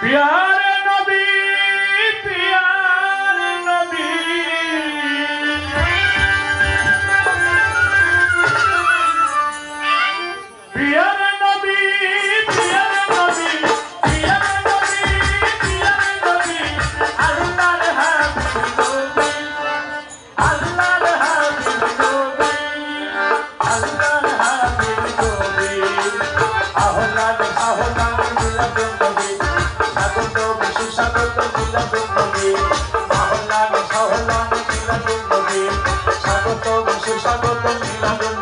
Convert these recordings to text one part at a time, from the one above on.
প্রিয়ারে Nabi প্রিয়ারে Nabi প্রিয়ারে ahlan ahlan ahlan ahlan Thank you.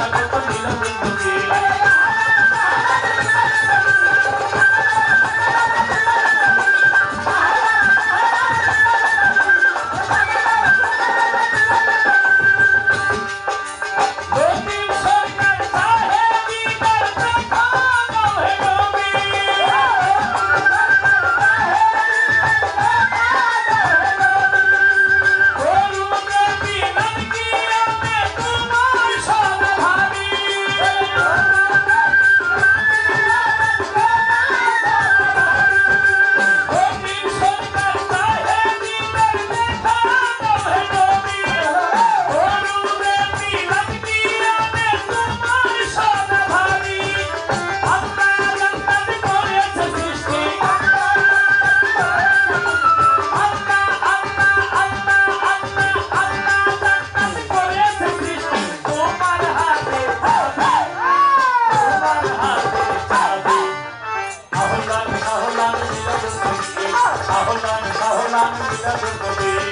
¡Gracias! I'm gonna be